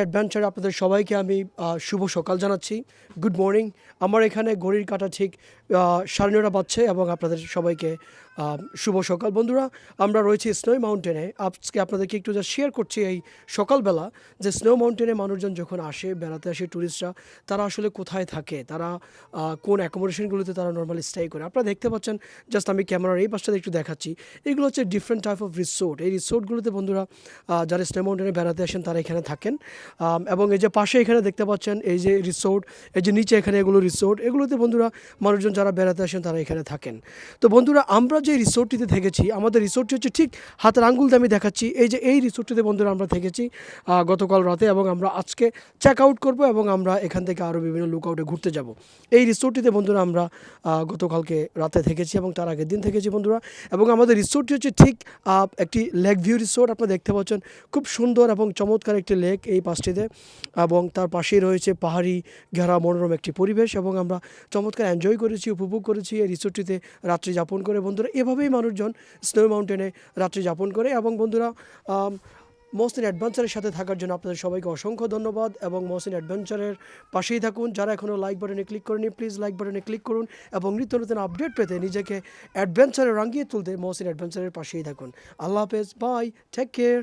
অ্যাডভেঞ্চারে আপনাদের সবাইকে আমি শুভ সকাল জানাচ্ছি। গুড মর্নিং আমার এখানে ঘড়ির কাটা ঠিক সাড়ে নটা বাজছে এবং আপনাদের সবাইকে শুভ সকাল। বন্ধুরা, আমরা রয়েছি স্নো মাউন্টেনে আজকে আপনাদেরকে একটু যা শেয়ার করছি এই সকালবেলা যে স্নো মাউন্টেনে মানুষজন যখন আসে, বেড়াতে আসে ট্যুরিস্টরা তারা আসলে কোথায় থাকে? তারা কোন অ্যাকোমোডেশনগুলোতে তারা নর্মালি স্টে করে? আপনারা দেখতে পাচ্ছেন জাস্ট আমি ক্যামেরার এই পাশটাতে একটু দেখাচ্ছি। এগুলো হচ্ছে ডিফারেন্ট টাইপ অফ রিসোর্ট এই রিসোর্টগুলোতে বন্ধুরা যারা স্নো মাউন্টেনে বেড়াতে আসেন, তারা এখানে থাকেন। এবং এই যে পাশে এখানে দেখতে পাচ্ছেন এই যে রিসোর্ট এই যে নিচে এখানে এগুলো রিসোর্ট এগুলোতে বন্ধুরা মানুষজন যারা বেড়াতে আসেন তারা এখানে থাকেন। তো বন্ধুরা, আমরা যে রিসোর্টটিতে থেকেছি, আমাদের রিসোর্টটি হচ্ছে ঠিক হাতের আঙ্গুলতে আমি দেখাচ্ছি। এই যে এই রিসোর্টটিতে বন্ধুরা আমরা থেকেছি গতকাল রাতে এবং আমরা আজকে চেক আউট করব এবং আমরা এখান থেকে আরও বিভিন্ন লুক আউটে ঘুরতে যাব। এই রিসোর্টটিতে বন্ধুরা আমরা গতকালকে রাতে থেকেছি এবং তার আগের দিন থেকেছি বন্ধুরা। এবং আমাদের রিসোর্টটি হচ্ছে ঠিক একটি লেক ভিউ রিসোর্ট আপনারা দেখতে পাচ্ছেন। খুব সুন্দর এবং চমৎকার একটি লেক এই পাশটিতে এবং তার পাশেই রয়েছে পাহাড়ি ঘেরা মনোরম একটি পরিবেশ এবং আমরা চমৎকার এনজয় করেছি, উপভোগ করেছি এই রিসোর্টটিতে রাত্রি যাপন করে। বন্ধুরা, এভাবেই মানুষজন স্নো মাউন্টেনে রাত্রি যাপন করে এবং বন্ধুরা মহসিন অ্যাডভেঞ্চারের সাথে থাকার জন্য আপনাদের সবাইকে অসংখ্য ধন্যবাদ এবং মহসিন অ্যাডভেঞ্চারের পাশেই থাকুন। যারা এখনও লাইক বাটনে ক্লিক করেনি প্লিজ লাইক বাটনে ক্লিক করুন এবং নিত্য নতুন আপডেট পেতে নিজেকে অ্যাডভেঞ্চারে রাঙিয়ে তুলতে মহসিন অ্যাডভেঞ্চারের পাশেই থাকুন। আল্লাহ হাফেজ বাই টেক কেয়ার